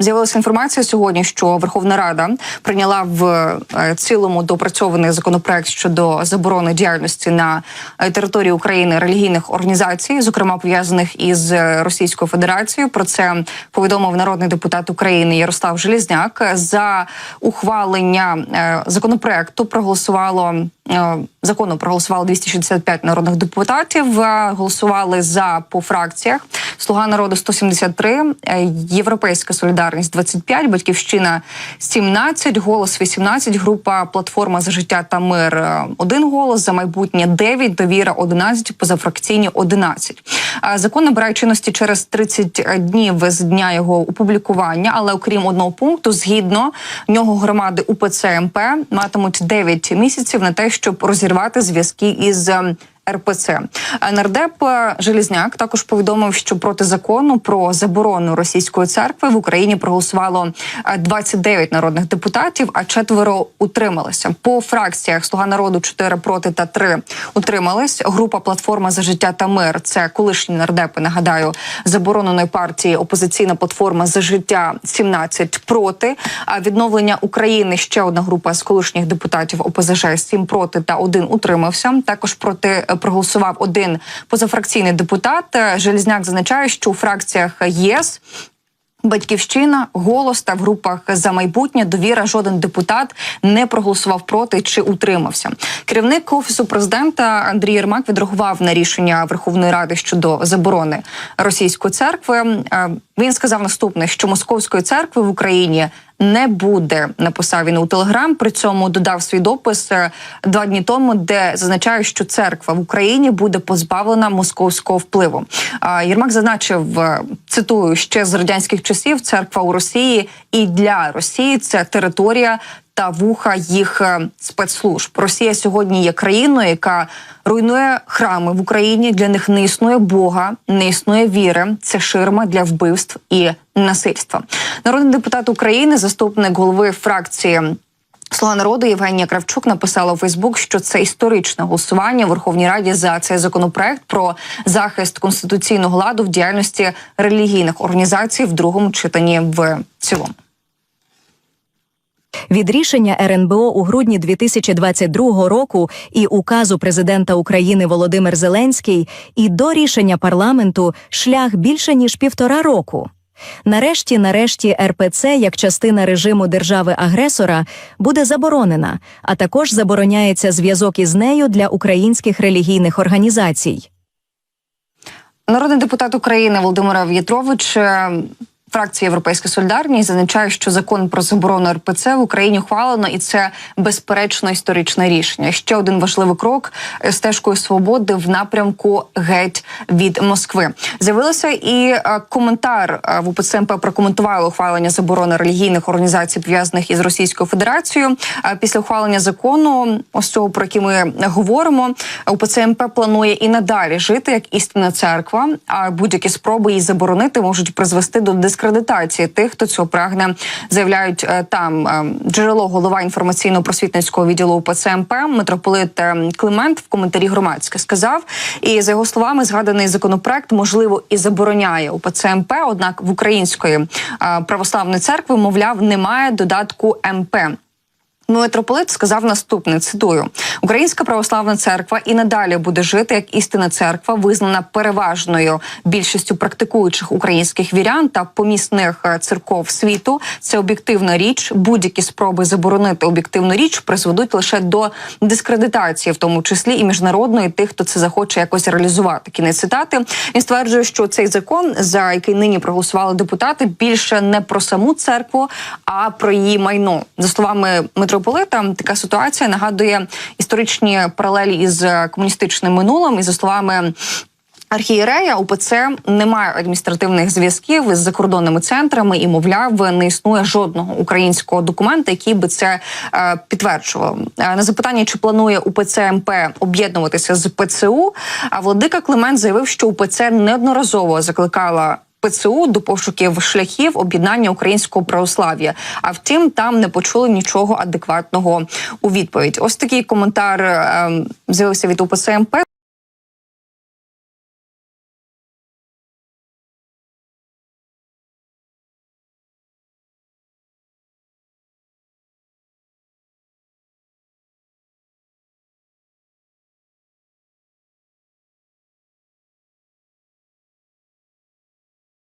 З'явилася інформація сьогодні, що Верховна Рада прийняла в е, цілому допрацьований законопроект щодо заборони діяльності на е, території України релігійних організацій, зокрема пов'язаних із е, Російською Федерацією. Про це повідомив народний депутат України Ярослав Желізняк. За ухвалення законопроекту проголосувало закону. Проголосувало 265 народних депутатів. Голосували за по фракціях. Слуга народу 173, е, Європейська солідарність 25, Батьківщина 17, голос 18, група Платформа за життя та мир е, один голос за майбутнє 9, довіра 11, позафракційні 11. Е, Закон набирає чинності через 30 днів з дня його опублікування, але окрім одного пункту, згідно нього громади УПЦ МП матимуть 9 місяців на те, щоб розірвати зв'язки із. Е, РПЦ нардеп е, Желізняк також повідомив, що проти закону про заборону російської церкви в Україні проголосувало е, 29 народних депутатів, а четверо утрималися. По фракціях Слуга народу 4 проти та 3 утримались. Група Платформа за життя та мир це колишні нардепи. Нагадаю, забороненої партії Опозиційна платформа за життя 17 проти. А відновлення України ще одна група з колишніх депутатів ОПЗЖ 7 проти та один утримався. Також проти е, проголосував один позафракційний депутат. Е, Желізняк зазначає, що у фракціях ЄС. Батьківщина, голос та в групах за майбутнє довіра. Жоден депутат не проголосував проти чи утримався. Керівник офісу президента Андрій Єрмак відреагував на рішення Верховної Ради щодо заборони російської церкви. Е, Він сказав наступне: що московської церкви в Україні не буде. Написав він у телеграм. При цьому додав свій допис е, два дні тому, де зазначає, що церква в Україні буде позбавлена московського впливу. Єрмак зазначив, е, цитую ще з радянських часів: церква у Росії і для Росії це територія. Та вуха їх е, спецслужб Росія сьогодні є країною, яка руйнує храми в Україні. Для них не існує Бога, не існує віри. Це ширма для вбивств і насильства. Народний депутат України, заступник голови фракції. Слуга народу Євгенія Кравчук написала у Фейсбук, що це історичне голосування в Верховній Раді за цей законопроект про захист конституційного ладу в діяльності релігійних організацій в другому читанні в цілому. Від рішення РНБО у грудні 2022 року і указу президента України Володимир Зеленський і до рішення парламенту шлях більше ніж півтора року. Нарешті, нарешті, РПЦ як частина режиму держави-агресора буде заборонена, а також забороняється зв'язок із нею для українських релігійних організацій. Народний депутат України Володимир В'ятрович. Фракція Європейська Солідарність зазначає, що закон про заборону РПЦ в Україні ухвалено, і це безперечно історичне рішення. Ще один важливий крок стежкою свободи в напрямку геть від Москви. З'явилося і е, коментар е, в УПЦ прокоментували ухвалення заборони релігійних організацій пов'язаних із Російською Федерацією. Е, Після ухвалення закону, ось цього про який ми говоримо, УПЦ МП планує і надалі жити як істинна церква. А будь-які спроби її заборонити можуть призвести до дискредитації тих, хто цього прагне, заявляють е, там е, джерело голова інформаційно-просвітницького відділу УПЦ МП митрополит е, Климент в коментарі громадське сказав. І за його словами, згаданий законопроект можливо і забороняє УПЦ МП, однак в української православної церкви, мовляв, немає додатку МП. Митрополит сказав наступне: цитую: Українська православна церква і надалі буде жити як істинна церква, визнана переважною більшістю практикуючих українських вірян та помісних е, церков світу. Це об'єктивна річ. Будь-які спроби заборонити об'єктивну річ призведуть лише до дискредитації, в тому числі і міжнародної, тих, хто це захоче якось реалізувати. Кінець цитати він стверджує, що цей закон, за який нині проголосували депутати, більше не про саму церкву, а про її майно. За словами митрополита, така ситуація нагадує історичні паралелі із е, комуністичним минулим, і за словами. Архієрея УПЦ не має адміністративних зв'язків з закордонними центрами і, мовляв, не існує жодного українського документа, який би це е, підтверджував. Е, на запитання, чи планує УПЦ МП об'єднуватися з ПЦУ, а владика Климент заявив, що УПЦ неодноразово закликала. ПЦУ до пошуків шляхів об'єднання українського православ'я. А втім, там не почули нічого адекватного у відповідь. Ось такий коментар е, з'явився від УПЦ.